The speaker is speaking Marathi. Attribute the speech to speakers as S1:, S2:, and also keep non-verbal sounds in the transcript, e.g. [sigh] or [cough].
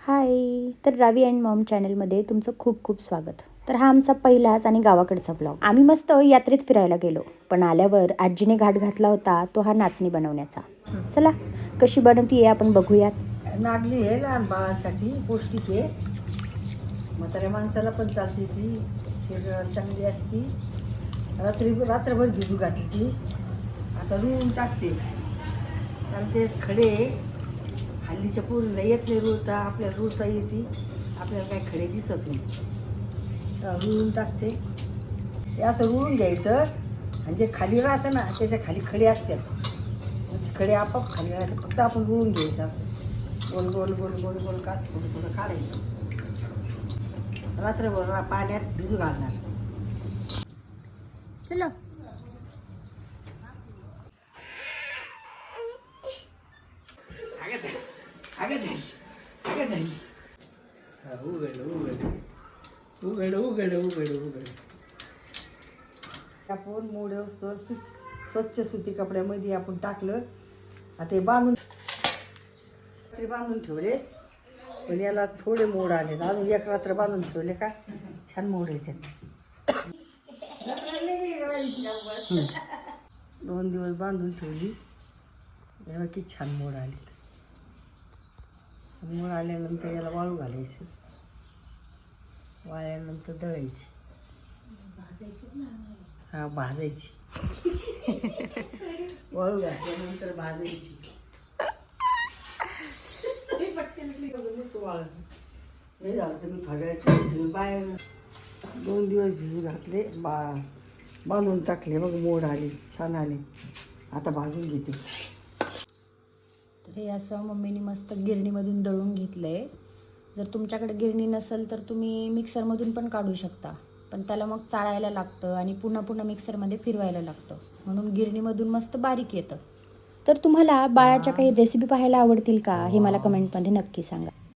S1: हाय तर रावी अँड मॉम चॅनलमध्ये तुमचं खूप खूप स्वागत. तर हा आमचा पहिलाच आणि गावाकडचा ब्लॉग आम्ही मस्त यात्रेत फिरायला गेलो पण आल्यावर आजीने घाट घातला होता तो हा नाचणी बनवण्याचा. चला कशी बनवतीये आपण बघूयात.
S2: नागली आहे लहान बाळांसाठी पौष्टिक आहे. म्हाताऱ्या माणसाला पण चालते ती. शरीराला चांगली असती. रात्री रात्रभर भिजू घातली ती. आता रुळून टाकते. कारण ते खडे हल्लीच्या पूर्ण येत नाही रुळता आपल्याला रुळता येते. आपल्याला काही खडे दिसत नाही. तर रुळून टाकते. ते असं रुळून घ्यायचं. आणि जे खाली राहतं ना त्याच्याखाली खडे असतात. ते खडे आपोआप खाली राहते फक्त आपण रुळून घ्यायचं असं. गोल गोल गोल गोल गोल कास थोडं थोडं काढायचं. रात्रभर पाण्यात भिजू घालणार.
S1: चलो.
S3: उघड उघड. उघड उघड उघड उघड.
S2: आपण मोड असतो सु स्वच्छ सुती कपड्यामध्ये आपण टाकलं. आता हे बांधून ते बांधून ठेवले. पण याला थोडे मोड आले. अजून एक रात्र बांधून ठेवले का? छान मोड येते दोन दिवस बांधून ठेवली. तेव्हा किती छान मोड आले. मूळ आल्यानंतर याला वाळू घालायचं. वाळल्यानंतर दळायची. हा भाजायची. [laughs] वाळू घातल्यानंतर भाजायची. नुसतं नाही झालं तर मी थोड्या बाहेर दोन दिवस भिजू घातले. बा बांधून टाकले. मग मोड आले छान आले. आता भाजून घेते.
S1: हे असं मम्मीने मस्त गिरणीमधून दळून घेतलं आहे जर तुमच्याकडे गिरणी नसेल तर तुम्ही मिक्सरमधून पण काढू शकता. पण त्याला मग चाळायला लागतं आणि पुन्हा पुन्हा मिक्सरमध्ये फिरवायला लागतं. म्हणून गिरणीमधून मस्त बारीक येतं. तर तुम्हाला बाळाच्या काही रेसिपी पाहायला आवडतील का? हे मला कमेंटमध्ये नक्की सांगा.